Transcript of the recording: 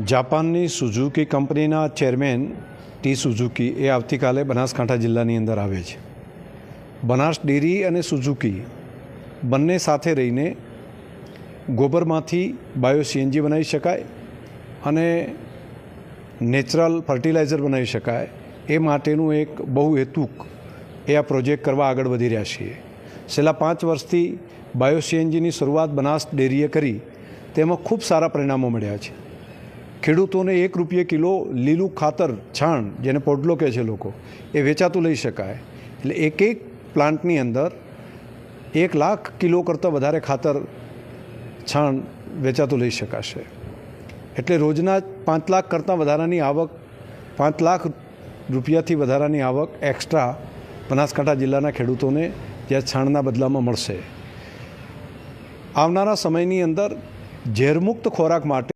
જાપાનની સુઝુકી કંપનીના chairman T Suzuki એ આવતીકાલે બનાસકાંઠા જિલ્લાની અંદર આવે છે. બનાસ ડેરી અને સુઝુકી બંને સાથે રહીને ગોબરમાંથી બાયો સીએનજી બનાવી શકાય અને નેચરલ ફર્ટિલાઇઝર બનાવી શકાય. એ માટેનું એક બહુ હેતુક એ આ પ્રોજેક્ટ કરવા આગળ વધી રહ્યા છીએ. છેલ્લા પાંચ વર્ષથી બાયો સીએનજીની શરૂઆત બનાસ ડેરીએ કરી. તેમાં ખૂબ સારા પરિણામો મળ્યા છે. ખેડૂતોને એક રૂપિયે કિલો લીલું ખાતર છાણ, જેને પોડલો કહે છે લોકો, એ વેચાતું લઈ શકાય. એટલે એક એક પ્લાન્ટની અંદર એક લાખ કિલો કરતાં વધારે ખાતર છાણ વેચાતું લઈ શકાશે. એટલે રોજના પાંચ લાખ કરતાં વધારાની આવક, પાંચ લાખ રૂપિયાથી વધારાની આવક એક્સ્ટ્રા બનાસકાંઠા જિલ્લાના ખેડૂતોને જે છાણના બદલામાં મળશે. આવનારા સમયની અંદર ઝેરમુક્ત ખોરાક માટે